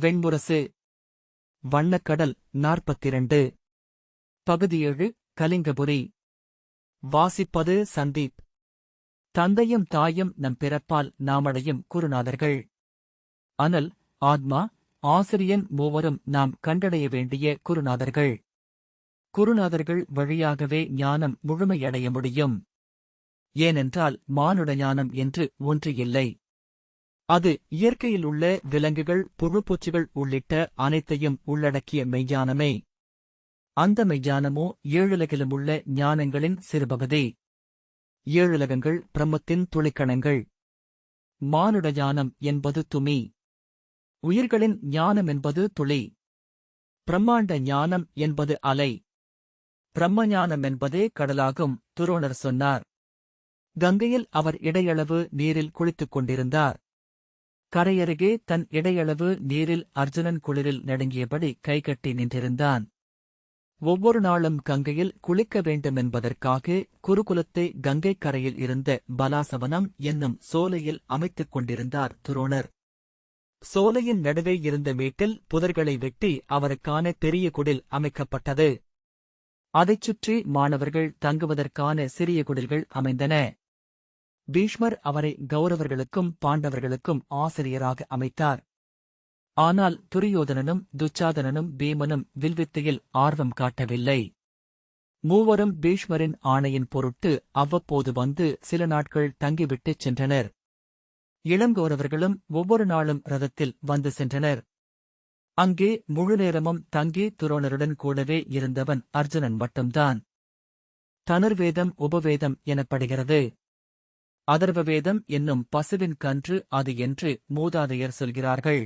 வெண்முரசு வண்ணக்கடல் நாற்பத்திரண்டு. பகுதியேழு கலிங்கபுரி. வாசிப்பது சந்தீப். தந்தையும் தாயும் நம் பிறப்பால் நாமடையும் குருநாதர்கள். அனல் ஆத்மா ஆசிரியன் மூவரும் நாம் கண்டடைய வேண்டிய குருநாதர்கள். குருநாதர்கள் வழியாகவே ஞானம் முழுமையடைய முடியும். ஏனென்றால் மானுட ஞானம் என்று ஒன்று இல்லை. அது இயற்கையில் உள்ள விலங்குகள் புழுப்பூச்சிகள் உள்ளிட்ட அனைத்தையும் உள்ளடக்கிய மெய்ஞானமே. அந்த மெய்ஞானமோ ஏழுலகிலும் உள்ள ஞானங்களின் சிறுபகுதி. ஏழுலகங்கள் பிரம்மத்தின் துளிக்கணங்கள். மானுட ஞானம் என்பது துமி. உயிர்களின் ஞானம் என்பது துளி. பிரம்மாண்ட ஞானம் என்பது அலை. பிரம்ம ஞானம் என்பதே கடலாகும் துரோணர் சொன்னார். கங்கையில் அவர் இடையளவு நீரில் குளித்துக் கொண்டிருந்தார். கரையருகே தன் இடையளவு நீரில் அர்ஜுனன் குளிரில் நடுங்கியபடி கைகட்டி நின்றிருந்தான். ஒவ்வொரு நாளும் கங்கையில் குளிக்க வேண்டுமென்பதற்காக குருகுலத்தை கங்கைக் கரையில் இருந்த பலாசவனம் என்னும் சோலையில் அமைத்துக் கொண்டிருந்தார் துரோணர். சோலையின் நடுவே இருந்த வீட்டில் புதர்களை வெட்டி அவருக்கான பெரிய குடில் அமைக்கப்பட்டது. அதைச் சுற்றி மாணவர்கள் தங்குவதற்கான சிறிய குடில்கள் அமைந்தன. பீஷ்மர் அவரை கௌரவர்களுக்கும் பாண்டவர்களுக்கும் ஆசிரியராக அமைத்தார். ஆனால் துரியோதனனும் துச்சாதனனும் பீமனும் வில்வித்தையில் ஆர்வம் காட்டவில்லை. மூவரும் பீஷ்மரின் ஆணையின் பொருட்டு அவ்வப்போது வந்து சில நாட்கள் தங்கிவிட்டுச் சென்றனர். இளங்கோரவர்களும் ஒவ்வொரு நாளும் ரதத்தில் வந்து சென்றனர். அங்கே முழு நேரமும் தங்கி துரோணருடன் கூடவே இருந்தவன் அர்ஜுனன் மட்டும்தான். தனுர்வேதம் உபவேதம் எனப்படுகிறது. அதர்வவேதம் என்னும் பசுவின் கன்று அது என்று மூதாதையர் சொல்கிறார்கள்.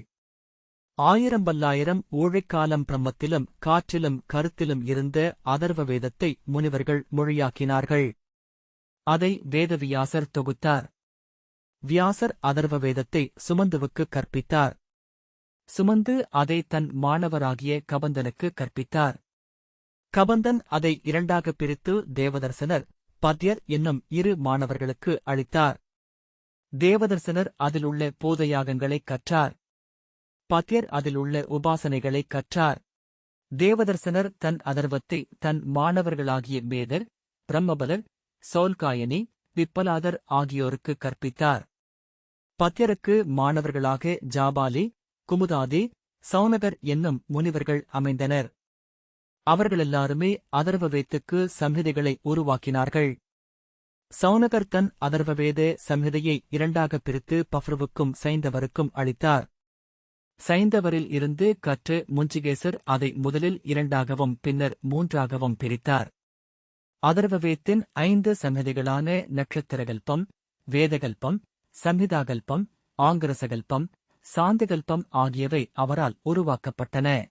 ஆயிரம் பல்லாயிரம் ஊழைக்காலம் பிரம்மத்திலும் காற்றிலும் கருத்திலும் இருந்த அதர்வ வேதத்தை முனிவர்கள் மொழியாக்கினார்கள். அதை வேதவியாசர் தொகுத்தார். வியாசர் அதர்வ வேதத்தை சுமந்துவுக்கு கற்பித்தார். சுமந்து அதை தன் மாணவராகிய கபந்தனுக்கு கற்பித்தார். கபந்தன் அதை இரண்டாகப் பிரித்து தேவதர்சனர் பத்யர் என்னும் இரு மாணவர்களுக்கு அளித்தார். தேவதர்சனர் அதிலுள்ள பூதயாகங்களைக் கற்றார். பத்யர் அதிலுள்ள உபாசனைகளைக் கற்றார். தேவதர்சனர் தன் அதர்வத்தை தன் மாணவர்களாகிய மேதர் பிரம்மபலர் சோல்காயனி விப்பலாதர் ஆகியோருக்கு கற்பித்தார். பத்யருக்கு மாணவர்களாக ஜாபாலி குமுதாதி சௌனகர் என்னும் முனிவர்கள் அமைந்தனர். அவர்களெல்லாருமே அதர்வவேத்துக்கு சம்ஹிதைகளை உருவாக்கினார்கள். சௌனகர் தன் அதர்வவேத சம்ஹிதையை இரண்டாகப் பிரித்து பஃப்ருவுக்கும் சைந்தவருக்கும் அளித்தார். சைந்தவரில் இருந்து கற்று முஞ்சிகேசர் அதை முதலில் இரண்டாகவும் பின்னர் மூன்றாகவும் பிரித்தார். அதர்வவேத்தின் ஐந்து சம்ஹிதைகளான நட்சத்திரகல்பம் வேதகல்பம் சம்ஹிதாகல்பம் ஆங்கிரசகல்பம் சாந்திகல்பம் ஆகியவை அவரால் உருவாக்கப்பட்டன.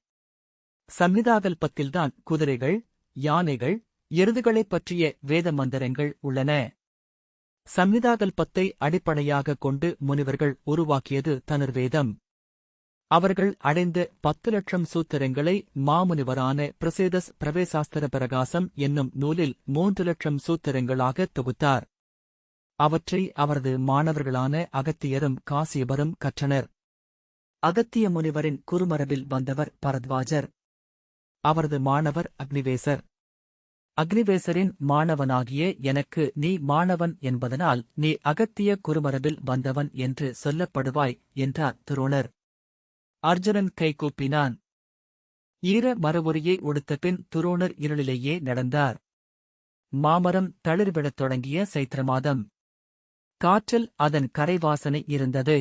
சம்ஹிதாகல்பத்தில்தான் குதிரைகள் யானைகள் எருதுகளைப் பற்றிய வேத மந்திரங்கள் உள்ளன. சம்ஹிதாகல்பத்தை அடிப்படையாகக் கொண்டு முனிவர்கள் உருவாக்கியது தனுர்வேதம். அவர்கள் அடைந்த பத்து லட்சம் சூத்திரங்களை மாமுனிவரான பிரசேதஸ் பிரவேசாஸ்திர பிரகாசம் என்னும் நூலில் மூன்று லட்சம் சூத்திரங்களாக தொகுத்தார். அவற்றை அவரது மாணவர்களான அகத்தியரும் காசியபரும் கற்றனர். அகத்திய முனிவரின் குறுமரபில் வந்தவர் பரத்வாஜர். அவரது மாணவர் அக்னிவேசர். அக்னிவேசரின் மாணவனாகிய எனக்கு நீ மாணவன் என்பதனால் நீ அகத்திய குறுமரபில் வந்தவன் என்று சொல்லப்படுவாய் என்றார் துரோணர். அர்ஜுனன் கைகூப்பினான் ஈர மரபொரியை உடுத்தபின் துரோணர் இருளிலேயே நடந்தார். மாமரம் தளிர்விடத் தொடங்கிய சைத்திர மாதம் காற்றில் அதன் கரைவாசனை இருந்தது.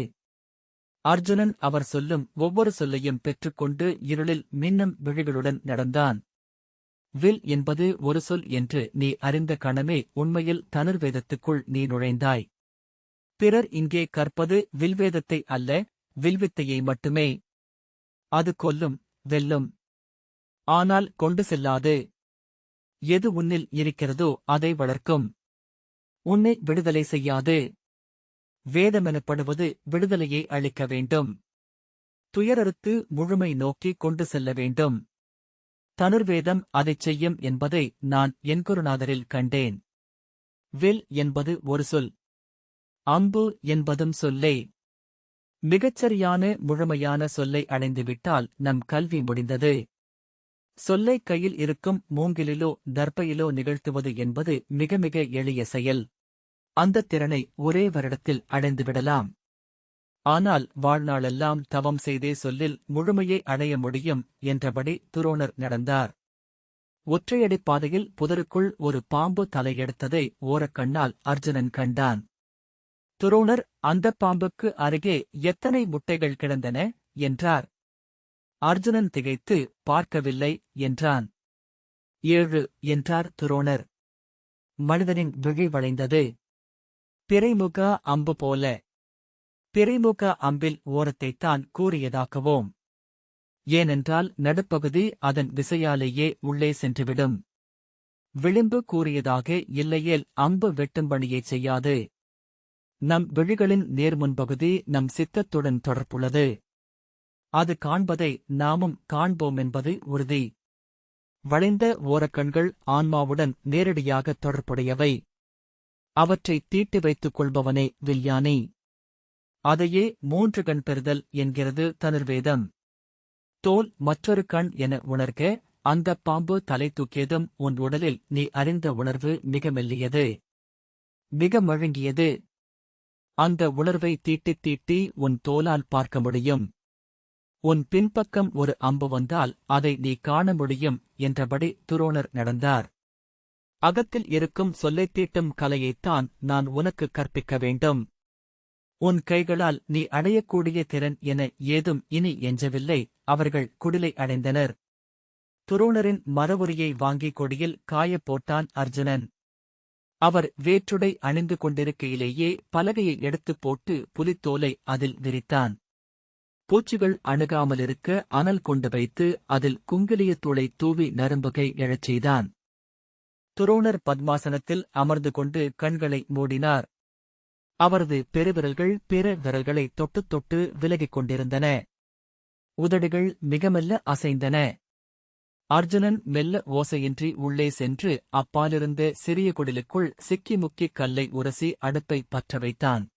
அர்ஜுனன் அவர் சொல்லும் ஒவ்வொரு சொல்லையும் பெற்றுக்கொண்டு இருளில் மின்னும் விழிகளுடன் நடந்தான். வில் என்பது ஒரு சொல் என்று நீ அறிந்த கணமே உண்மையில் தனுர்வேதத்துக்குள் நீ நுழைந்தாய். பிறர் இங்கே கற்பது வில்வேதத்தை அல்ல வில்வித்தையை மட்டுமே. அது கொல்லும் வெல்லும். ஆனால் கொண்டு செல்லாது. எது உன்னில் இருக்கிறதோ அதை வளர்க்கும். உன்னை விடுதலை செய்யாது. வேதமெனப்படுவது விடுதலையை அளிக்க வேண்டும். துயரறுத்து முழுமை நோக்கி கொண்டு செல்ல வேண்டும். தனுர்வேதம் அதைச் செய்யும் என்பதை நான் என் குருநாதரில் கண்டேன். வில் என்பது ஒரு சொல். அம்பு என்பதும் சொல்லே. மிகச்சரியான முழுமையான சொல்லை அடைந்துவிட்டால் நம் கல்வி முடிந்தது. சொல்லை கையில் இருக்கும் மூங்கிலிலோ தர்பையிலோ நிகழ்த்துவது என்பது மிக மிக எளிய செயல். அந்த திறனை ஒரே வருடத்தில் அடைந்துவிடலாம் ஆனால் வாழ்நாளெல்லாம் தவம் செய்தே சொல்லில் முழுமையை அடைய முடியும் என்றபடி துரோணர் நடந்தார். ஒற்றையடிப் பாதையில் புதருக்குள் ஒரு பாம்பு தலையெடுத்ததை ஓரக்கண்ணால் அர்ஜுனன் கண்டான். துரோணர் அந்தப் பாம்புக்கு அருகே எத்தனை முட்டைகள் கிடந்தன? என்றார். அர்ஜுனன் திகைத்து பார்க்கவில்லை என்றான். ஏழு என்றார் துரோணர். மனிதனின் விழி வளைந்தது. பிறைமுக அம்பு போல. பிறைமுக அம்பில் ஓரத்தைத்தான் கூறியதாக்குவோம். ஏனென்றால் நடுப்பகுதி அதன் விசையாலேயே உள்ளே சென்றுவிடும். விளிம்பு கூறியதாக இல்லையேல் அம்பு வெட்டும் பணியைச் செய்யாது. நம் விழிகளின் நேர்முன்பகுதி நம் சித்தத்துடன் தொடர்புள்ளது. அது காண்பதை நாமும் காண்போம் என்பது உறுதி. வளைந்த ஓரக்கண்கள் ஆன்மாவுடன் நேரடியாக தொடர்புடையவை. அவற்றை தீட்டி வைத்துக் கொள்பவனே வில்யானி அதையே மூன்று கண் பெறுதல் என்கிறது தனுர்வேதம். தோல் மற்றொரு கண் என உணர்க அந்தப் பாம்பு தலை தூக்கியதும் உன் உடலில் நீ அறிந்த உணர்வு மிக மெல்லியது. மிக மழுங்கியது. அந்த உணர்வை தீட்டித் தீட்டி உன் தோலால் பார்க்க முடியும். உன் பின்பக்கம் ஒரு அம்பு வந்தால் அதை நீ காண முடியும் என்றபடி துரோணர் நடந்தார். அகத்தில் இருக்கும் சொல்லைத் தீட்டும் கலையைத்தான் நான் உனக்கு கற்பிக்க வேண்டும். உன் கைகளால் நீ அடையக்கூடிய திறன் என ஏதும் இனி எஞ்சவில்லை அவர்கள் குடிலை அடைந்தனர். துரோணரின் மரவுரியை வாங்கிக் கொடியில் காயப் போட்டான் அர்ஜுனன். அவர் வேற்றுடை அணிந்து கொண்டிருக்கையிலேயே பலகையை எடுத்துப் போட்டு புலித்தோலை அதில் விரித்தான். பூச்சிகள் அணுகாமலிருக்க அனல் கொண்டு வைத்து அதில் குங்கிலியத்தூளை தூவி நரம்புகை எழச் செய்தான். துரோணர் பத்மாசனத்தில் அமர்ந்து கொண்டு கண்களை மூடினார். அவரது பெருவிரல்கள் பிற விரல்களை தொட்டுத் தொட்டு விலகிக் கொண்டிருந்தன. உதடுகள் மிக மெல்ல அசைந்தன. அர்ஜுனன் மெல்ல ஓசையின்றி உள்ளே சென்று அப்பாலிருந்த சிறிய குடிலுக்குள் சிக்கி முக்கி கல்லை உரசி அடுப்பை பற்ற வைத்தான்.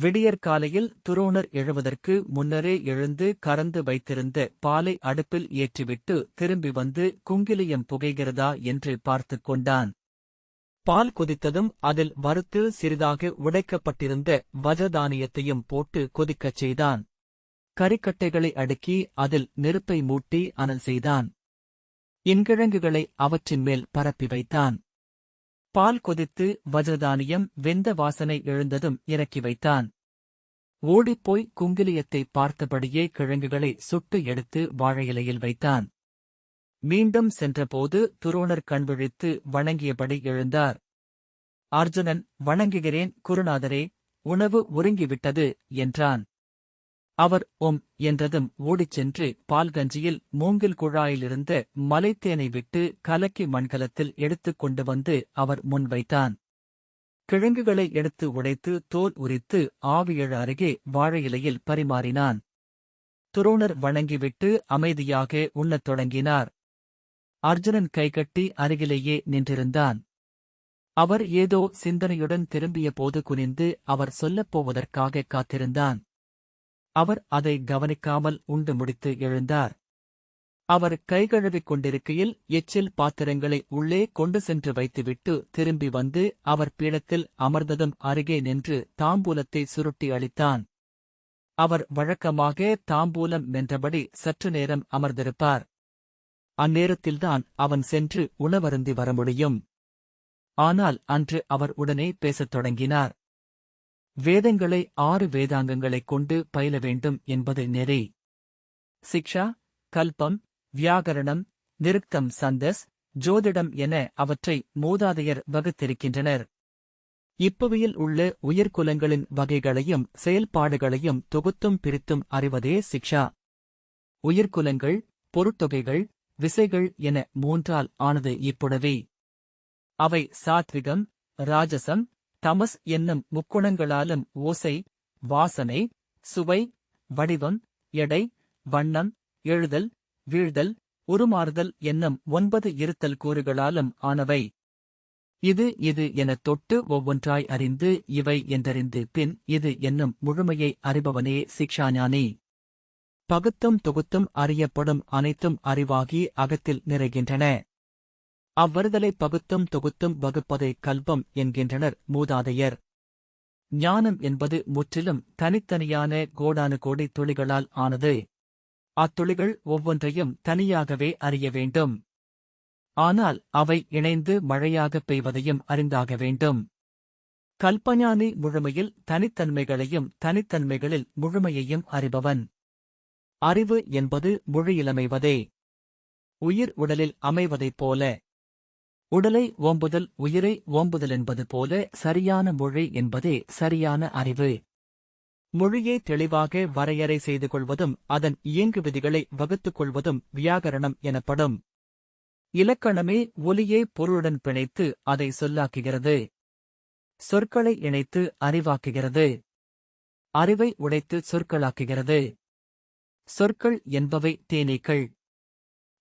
விடியற்காலையில் துரோணர் எழுவதற்கு முன்னரே எழுந்து கறந்து வைத்திருந்த பாலை அடுப்பில் ஏற்றிவிட்டு திரும்பி வந்து குங்கிலியம் புகைகிறதா என்று பார்த்துக் கொண்டான். பால் கொதித்ததும் அதில் வறுத்து சிறிதாக உடைக்கப்பட்டிருந்த வஜதானியத்தையும் போட்டு கொதிக்கச் செய்தான். கறிக்கட்டைகளை அடுக்கி அதில் நெருப்பை மூட்டி அனல் செய்தான். இன்கிழங்குகளை அவற்றின் மேல் பரப்பி வைத்தான். பால் கொதித்து வஜ்ரதானியம் வெந்த வாசனை எழுந்ததும் இறக்கி வைத்தான். ஓடிப்போய் குங்கிலியத்தை பார்த்தபடியே கிழங்குகளை சுட்டு எடுத்து வாழையிலையில் வைத்தான். மீண்டும் சென்றபோது துரோணர் கண்விழித்து வணங்கியபடி எழுந்தார். அர்ஜுனன் வணங்குகிறேன் குருநாதரே உணவு ஒருங்கிவிட்டது என்றான். அவர் ஒம் என்றதும் ஓடிச் சென்று பால்கஞ்சியில் மூங்கில் குழாயிலிருந்த மலைத்தேனை விட்டு கலக்கி மண்கலத்தில் எடுத்துக் கொண்டு வந்து அவர் முன் வைத்தான். கிழங்குகளை எடுத்து உடைத்து தோல் உரித்து ஆவியழ அருகே வாழை இலையில் பரிமாறினான். துரோணர் வணங்கிவிட்டு அமைதியாக உண்ணத் தொடங்கினார். அர்ஜுனன் கைகட்டி அருகிலேயே நின்றிருந்தான். அவர் ஏதோ சிந்தனையுடன் திரும்பிய போது குனிந்து அவர் சொல்லப்போவதற்காக காத்திருந்தான். அவர் அதை கவனிக்காமல் உண்டு முடித்து எழுந்தார். அவர் கைகழுவிக் கொண்டிருக்கையில் எச்சில் பாத்திரங்களை உள்ளே கொண்டு சென்று வைத்துவிட்டு திரும்பி வந்து அவர் பீடத்தில் அமர்ந்ததும் அருகே நின்று தாம்பூலத்தை சுருட்டி அளித்தான். அவர் வழக்கமாக தாம்பூலம் மென்றபடி சற்று நேரம் அமர்ந்திருப்பார். அந்நேரத்தில்தான் அவன் சென்று உணவருந்தி வர முடியும். ஆனால் அன்று அவர் உடனே பேசத் தொடங்கினார். வேதங்களை ஆறு வேதாங்கங்களைக் கொண்டு பயில வேண்டும் என்பது நெறி. சிக்ஷா கல்பம் வியாகரணம் நிருக்தம் சந்தஸ் ஜோதிடம் என அவற்றை மூதாதையர் வகுத்திருக்கின்றனர். இப்பவியில் உள்ள உயிர்குலங்களின் வகைகளையும் செயல்பாடுகளையும் தொகுத்தும் பிரித்தும் அறிவதே சிக்ஷா. உயிர்குலங்கள் பொருட்தொகைகள் விசைகள் என மூன்றால் ஆனது இப்புடவி. அவை சாத்விகம் ராஜசம் தமஸ் என்னும் முக்குணங்களாலும் ஓசை வாசனை சுவை வடிவம் எடை வண்ணம் எழுதல் வீழ்தல் உருமாறுதல் என்னும் ஒன்பது இருத்தல் கூறுகளாலும் ஆனவை. இது இது எனத் தொட்டு ஒவ்வொன்றாய் அறிந்து இவை என்றறிந்து பின் இது என்னும் முழுமையை அறிபவனே சிக்ஷாஞானி. பகுத்தும் தொகுத்தும் அறியப்படும் அனைத்தும் அறிவாகி அகத்தில் நிறைகின்றன. அவ்வறுதலை பகுத்தும் தொகுத்தும் வகுப்பதை கல்பம் என்கின்றனர் மூதாதையர். ஞானம் என்பது முற்றிலும் தனித்தனியான கோடானு கோடி துளிகளால் ஆனது. அத்துளிகள் ஒவ்வொன்றையும் தனியாகவே அறிய வேண்டும். ஆனால் அவை இணைந்து மழையாகப் பெய்வதையும் அறிந்தாக வேண்டும். கல்பஞானி முழுமையில் தனித்தன்மைகளையும் தனித்தன்மைகளில் முழுமையையும் அறிபவன். அறிவு என்பது முழியிலமைவதே உயிர் உடலில் அமைவதைப் போல. உடலை ஓம்புதல் உயிரை ஓம்புதல் என்பது போல சரியான மொழி என்பதே சரியான அறிவு. மொழியை தெளிவாக வரையறை செய்து கொள்வதும் அதன் இயங்கு விதிகளை வகுத்துக் கொள்வதும் வியாகரணம் எனப்படும். இலக்கணமே ஒலியை பொருளுடன் பிணைத்து அதை சொல்லாக்குகிறது. சொற்களை இணைத்து அறிவாக்குகிறது. அறிவை உடைத்து சொற்களாக்குகிறது. சொற்கள் என்பவை தேனீக்கள்.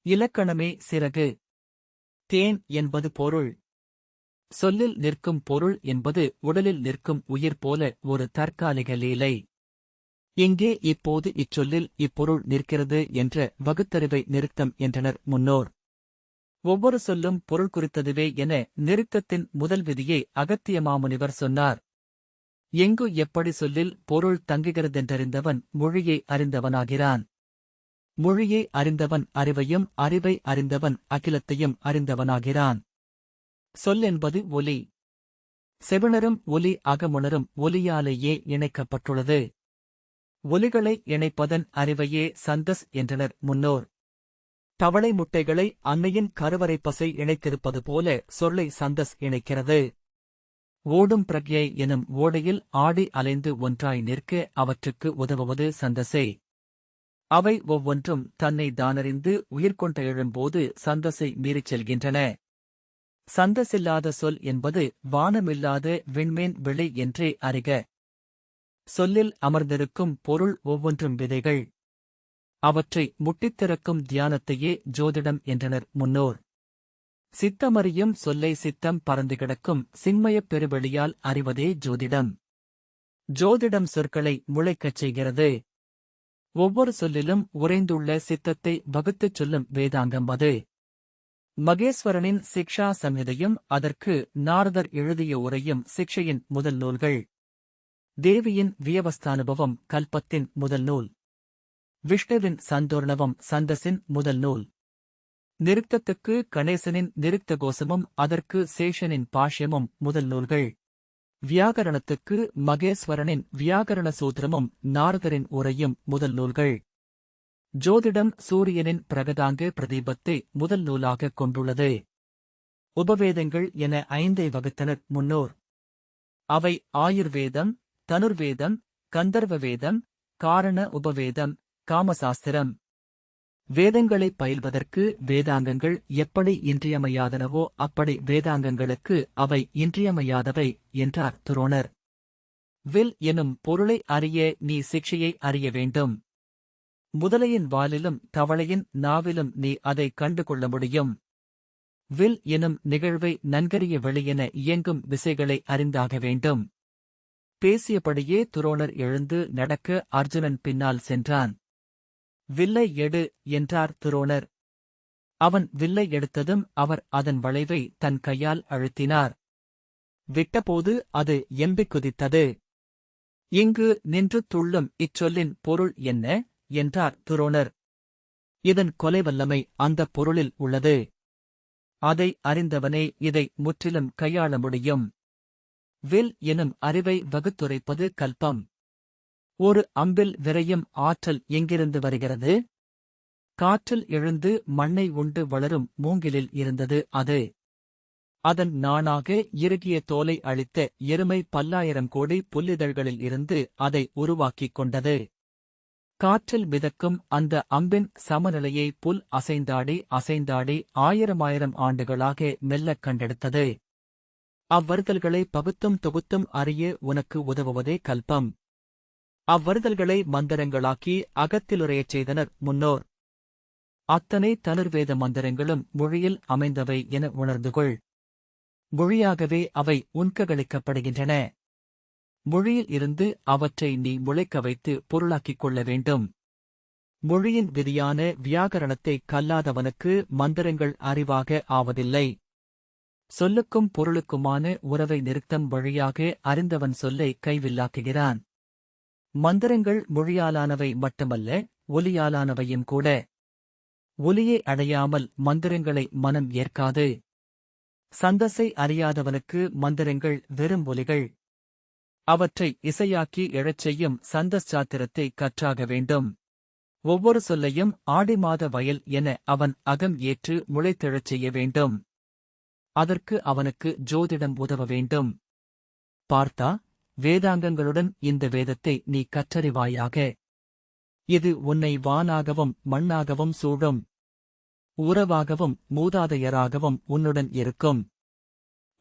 இலக்கணமே சிறகு. தேன் என்பது பொருள். சொல்லில் நிற்கும் பொருள் என்பது உடலில் நிற்கும் உயிர் போல ஒரு தற்காலிக லீலை. இங்கே இப்போது இச்சொல்லில் இப்பொருள் நிற்கிறது என்ற வகுத்தறிவை நிறுத்தம் என்றனர் முன்னோர். ஒவ்வொரு சொல்லும் பொருள் குறித்ததுவே என நிறுத்தத்தின் முதல் விதியை அகத்திய மாமுனிவர் சொன்னார். எங்கு எப்படி சொல்லில் பொருள் தங்குகிறதென்றறிந்தவன் மொழியை அறிந்தவனாகிறான். மொழியை அறிந்தவன் அறிவையும் அறிவை அறிந்தவன் அகிலத்தையும் அறிந்தவனாகிறான். சொல் என்பது ஒலி. செவிணரும் ஒலி அகமுணரும் ஒலியாலேயே இணைக்கப்பட்டுள்ளது. ஒலிகளை இணைப்பதன் அறிவையே சந்தஸ் என்றனர் முன்னோர். தவளை முட்டைகளை அன்னையின் கருவறை பசை இணைத்திருப்பது போல சொல்லை சந்தஸ் இணைக்கிறது. ஓடும் பிரக்யை எனும் ஓடையில் ஆடி அலைந்து ஒன்றாய் நிற்க அவற்றுக்கு உதவுவது சந்தசே அவை ஒவ்வொன்றும் தன்னை தானறிந்து உயிர்கொண்ட எழும்போது சந்தசை மீறிச் செல்கின்றன. சந்தசில்லாத சொல் என்பது வானமில்லாத விண்மேன் விளை என்றே அறிக. சொல்லில் அமர்ந்திருக்கும் பொருள் ஒவ்வொன்றும் விதைகள். அவற்றை முட்டித்திறக்கும் தியானத்தையே ஜோதிடம் என்றனர் முன்னோர். சித்தமறியும் சொல்லை சித்தம் பறந்து கிடக்கும் சின்மயப் பெருவெளியால் அறிவதே ஜோதிடம். ஜோதிடம் சொற்களை முளைக்கச் செய்கிறது. ஒவ்வொரு சொல்லிலும் உறைந்துள்ள சித்தத்தை வகுத்துச் சொல்லும் வேதாங்கம் அது. மகேஸ்வரனின் சிக்ஷா சம்ஹிதையும் அதற்கு நாரதர் எழுதிய உரையும் சிக்ஷையின் முதல் நூல்கள். தேவியின் வியவஸ்தானுபவம் கல்பத்தின் முதல் நூல். விஷ்ணுவின் சந்தோர்ணவம் சந்தஸின் முதல் நூல். நிருக்தத்துக்கு கணேசனின் நிருக்த கோஷமும் அதற்கு சேஷனின் பாஷ்யமும் முதல் நூல்கள். வியாகரணத்துக்கு மகேஸ்வரனின் வியாகரண சூத்திரமும் நாரதரின் உரையும் முதல் நூல்கள். ஜோதிடம் சூரியனின் பிரகதாங்க பிரதீபத்தை முதல் நூலாகக் கொண்டுள்ளது. உபவேதங்கள் என ஐந்தை வகுத்தனர் முன்னோர். அவை ஆயுர்வேதம் தனுர்வேதம் கந்தர்வ வேதம் காரண உபவேதம் காமசாஸ்திரம். வேதங்களை பயில்வதற்கு வேதாங்கங்கள் எப்படி இன்றியமையாதனவோ அப்படி வேதாங்கங்களுக்கு அவை இன்றியமையாதவை என்றார் துரோணர். வில் எனும் பொருளை அறிய நீ சிக்ஷையை அறிய வேண்டும். முதலையின் வாலிலும் தவளையின் நாவிலும் நீ அதை கண்டுகொள்ள முடியும். வில் எனும் நிகழ்வை நன்கறிய வெளியென இயங்கும் விசைகளை அறிந்தாக வேண்டும். பேசியபடியே துரோணர் எழுந்து நடக்க அர்ஜுனன் பின்னால் சென்றான். வில்லை எடு என்றார் துரோணர். அவன் வில்லை எடுத்ததும் அவர் அதன் வளைவை தன் கையால் அழுத்தினார். விட்டபோது அது எம்பிக் குதித்தது. இங்கு நின்று துள்ளும் இச்சொல்லின் பொருள் என்ன? என்றார் துரோணர். இதன் கொலை வல்லமை அந்தப் பொருளில் உள்ளது. அதை அறிந்தவனே இதை முற்றிலும் கையாள முடியும். வில் எனும் அறிவை வகுத்துரைப்பது கல்பம். ஒரு அம்பில் விரையும் ஆற்றல் எங்கிருந்து வருகிறது? காற்றில் எழுந்து மண்ணை உண்டு வளரும் மூங்கிலில் இருந்தது அது. அதன் நாணாக இறுகிய தோலை அளித்த எருமை பல்லாயிரம் கோடி புல்லிதழ்களில் இருந்து அதை உருவாக்கிக் கொண்டது. காற்றில் மிதக்கும் அந்த அம்பின் சமநிலையை புல் அசைந்தாடி அசைந்தாடி ஆயிரமாயிரம் ஆண்டுகளாக மெல்லக் கண்டெடுத்தது. அவ்வறுதல்களை பகுத்தும் தொகுத்தும் அறிய உனக்கு உதவுவதே கல்பம். அவ்வறுதல்களை மந்திரங்களாக்கி அகத்திலுரையச் செய்தனர் முன்னோர். அத்தனை தனுர்வேத மந்திரங்களும் மொழியில் அமைந்தவை என உணர்ந்துகொள். மொழியாகவே அவை உண்ககளிக்கப்படுகின்றன மொழியில் இருந்து அவற்றை நீ முளைக்க வைத்து பொருளாக்கிக் கொள்ள வேண்டும். மொழியின் விதியான வியாகரணத்தை கல்லாதவனுக்கு மந்திரங்கள் அறிவாக ஆவதில்லை. சொல்லுக்கும் பொருளுக்குமான உறவை நிறுத்தம் வழியாக அறிந்தவன் சொல்லை கைவில்லாக்குகிறான். மந்திரங்கள் மொழியாலானவை மட்டுமல்ல ஒலியாலானவையும் கூட. ஒலியை அடையாமல் மந்திரங்களை மனம் ஏற்காது. சந்தஸை அறியாதவனுக்கு மந்திரங்கள் வெறும் ஒலிகள். அவற்றை இசையாக்கி எழச் செய்யும் சந்தஸ் சாத்திரத்தை கற்றாக வேண்டும். ஒவ்வொரு சொல்லையும் ஆடி மாத வயல் என அவன் அகம் ஏற்று முளைத்தெழச் செய்ய வேண்டும். அதற்கு அவனுக்கு ஜோதிடம் உதவ வேண்டும். பார்த்தா வேதாங்கங்களுடன் இந்த வேதத்தை நீ கற்றறிவாயாக. இது உன்னை வானாகவும் மண்ணாகவும் சூழும். உறவாகவும் மூதாதையராகவும் உன்னுடன் இருக்கும்.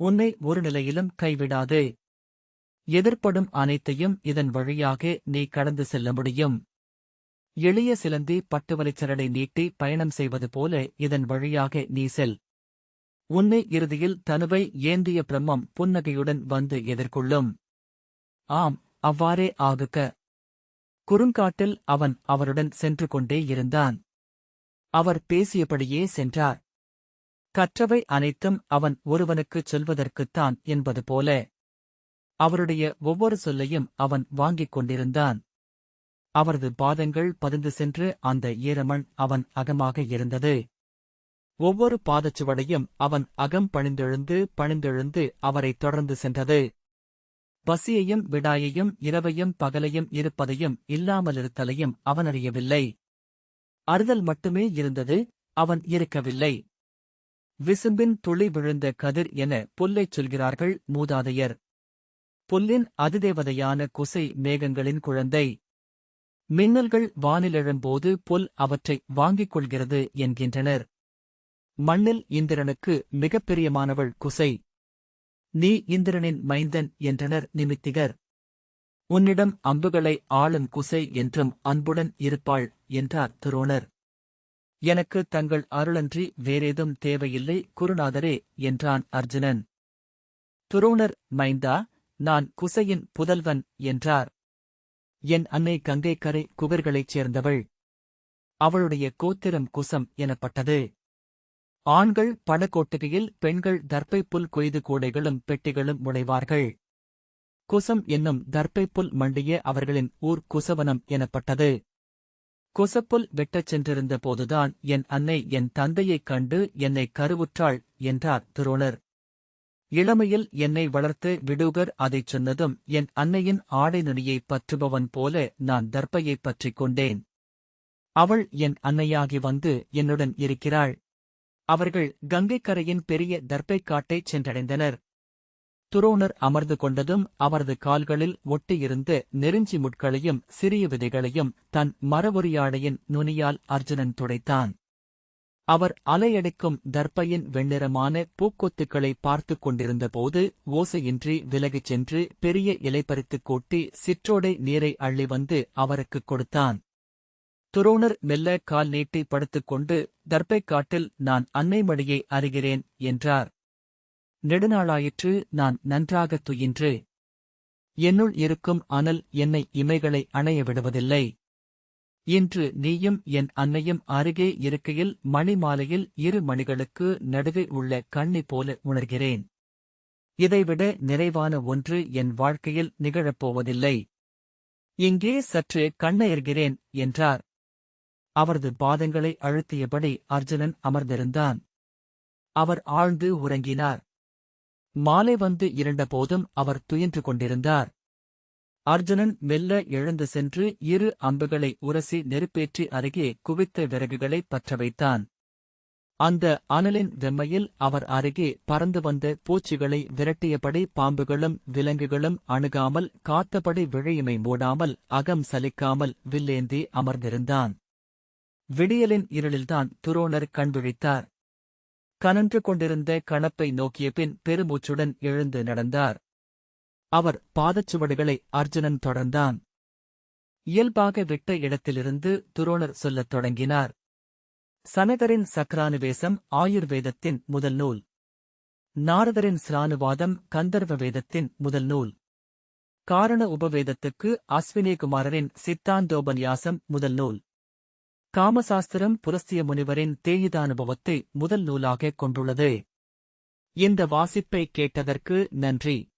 உன்னை ஒரு நிலையிலும் கைவிடாது. எதிர்ப்படும் அனைத்தையும் இதன் வழியாக நீ கடந்து செல்ல முடியும். எளிய சிலந்தி பட்டுவலைச்சரடை நீட்டி பயணம் செய்வது போல இதன் வழியாக நீ செல். உன்னை இறுதியில் தனுவை ஏந்திய பிரம்மம் புன்னகையுடன் வந்து எதிர்கொள்ளும். ஆம் அவ்வாறே ஆகுக. குறுங்காட்டில் அவன் அவருடன் சென்று கொண்டே இருந்தான். அவர் பேசியபடியே சென்றார். கற்றவை அனைத்தும் அவன் ஒருவனுக்குச் சொல்வதற்குத்தான் என்பது போல அவருடைய ஒவ்வொரு சொல்லையும் அவன் வாங்கிக் கொண்டிருந்தான். அவரது பாதங்கள் பதிந்து சென்று அந்த ஈரமண் அவன் அகமாக இருந்தது. ஒவ்வொரு பாதச்சுவடையும் அவன் அகம் பணிந்தெழுந்து பணிந்தெழுந்து அவரைத் தொடர்ந்து சென்றது. பசியையும் விடாயையும் இரவையும் பகலையும் இருப்பதையும் இல்லாமலிருத்தலையும் அவன் அறியவில்லை மட்டுமே இருந்தது அவன் இருக்கவில்லை. விசும்பின் துளி விழுந்த கதிர் என புல்லைச் சொல்கிறார்கள் மூதாதையர். புல்லின் அதிதேவதையான குசை மேகங்களின் குழந்தை. மின்னல்கள் வானிலெழும்போது புல் அவற்றை வாங்கிக் கொள்கிறது என்கின்றனர். மண்ணில் இந்திரனுக்கு மிகப் பிரியமானவள் குசை. நீ இந்திரனின் மைந்தன் என்றனர் நிமித்திகர். உன்னிடம் அம்புகளை ஆளும் குசை என்றும் அன்புடன் இருப்பாள் என்றார் துரோணர். எனக்கு தங்கள் அருளன்றி வேறேதும் தேவையில்லை குருநாதரே என்றான் அர்ஜுனன். துரோணர் மைந்தா நான் குசையின் புதல்வன் என்றார். என் அன்னை கங்கைக்கரை குகர்களைச் சேர்ந்தவள். அவளுடைய கோத்திரம் குசம் எனப்பட்டது. ஆண்கள் படக்கோட்டுகையில் பெண்கள் தர்ப்பைப்புல் கொய்து கூடைகளும் பெட்டிகளும் முளைவார்கள் குசம் என்னும் தர்ப்பைப்புல் மண்டிய அவர்களின் ஊர் குசவனம் எனப்பட்டது. குசப்புல் வெட்டச் சென்றிருந்த போதுதான் என் அன்னை என் தந்தையைக் கண்டு என்னை கருவுற்றாள் என்றார் துரோணர். இளமையில் என்னை வளர்த்து விடுகர் அதைச் சொன்னதும் என் அன்னையின் ஆடை நுனியைப் பற்றுபவன் போல நான் தர்ப்பையைப் பற்றிக் கொண்டேன். அவள் என் அன்னையாகி வந்து என்னுடன் இருக்கிறாள். அவர்கள் கங்கைக்கரையின் பெரிய தர்ப்பைக் காட்டைச் சென்றடைந்தனர். துரோணர் அமர்ந்து கொண்டதும் அவரது கால்களில் ஒட்டியிருந்த நெருஞ்சி முட்களையும் சிறிய விதைகளையும் தன் மரவொரியாடையின் நுனியால் அர்ஜுனன் துடைத்தான். அவர் அலையடிக்கும் தர்ப்பையின் வெண்ணிறமான பூக்கொத்துக்களை பார்த்துக் கொண்டிருந்தபோது ஓசையின்றி விலகிச் சென்று பெரிய இலை பறித்துக் கூட்டி சிற்றோடை நீரை அள்ளி வந்து அவருக்குக் கொடுத்தான். துரோணர் மெல்ல கால் நீட்டி படுத்துக்கொண்டு தர்பைக் காட்டில் நான் அன்னைமடியை அறிகிறேன் என்றார். நெடுநாளாயிற்று நான் நன்றாகத் துயின்று. என்னுள் இருக்கும் அனல் என்னை இமைகளை அணைய விடுவதில்லை. இன்று நீயும் என் அன்னையும் அருகே இருக்கையில் மணி மாலையில் இரு மணிகளுக்கு நடுவே உள்ள கண்ணி போல உணர்கிறேன். இதைவிட நிறைவான ஒன்று என் வாழ்க்கையில் நிகழப்போவதில்லை இங்கே சற்று கண்ணயர்கிறேன் என்றார். அவரது பாதங்களை அழுத்தியபடி அர்ஜுனன் அமர்ந்திருந்தான். அவர் ஆழ்ந்து உறங்கினார். மாலை வந்து இருண்டபோதும் அவர் துயின்று கொண்டிருந்தார். அர்ஜுனன் மெல்ல எழுந்து சென்று இரு அம்புகளை உரசி நெருப்பேற்றி அருகே குவித்த விறகுகளை பற்ற வைத்தான் அந்த அனலின் வெம்மையில் அவர் அருகே பறந்து வந்த பூச்சிகளை விரட்டியபடி பாம்புகளும் விலங்குகளும் அணுகாமல் காத்தபடி விழையுமை மூடாமல் அகம் சலிக்காமல் வில்லேந்தி அமர்ந்திருந்தான். விடியலின் இருளில்தான் துரோணர் கண்விழித்தார் கனன்று கொண்டிருந்த கணப்பை நோக்கிய பின் பெருமூச்சுடன் எழுந்து நடந்தார். அவர் பாதச்சுவடுகளை அர்ஜுனன் தொடர்ந்தான். இயல்பாக விட்ட இடத்திலிருந்து துரோணர் சொல்லத் தொடங்கினார். சனகரின் சக்ரானுவேசம் ஆயுர்வேதத்தின் முதல் நூல். நாரதரின் சிரானுவாதம் கந்தர்வ வேதத்தின் முதல் நூல். காரண உபவேதத்துக்கு அஸ்வினிகுமாரரின் சித்தாந்தோபன்யாசம் முதல் நூல். காமசாஸ்திரம் புலஸ்திய முனிவரின் தேயிதானுபவத்தை முதல் நூலாகக் கொண்டுள்ளது. இந்த வாசிப்பை கேட்டதற்கு நன்றி.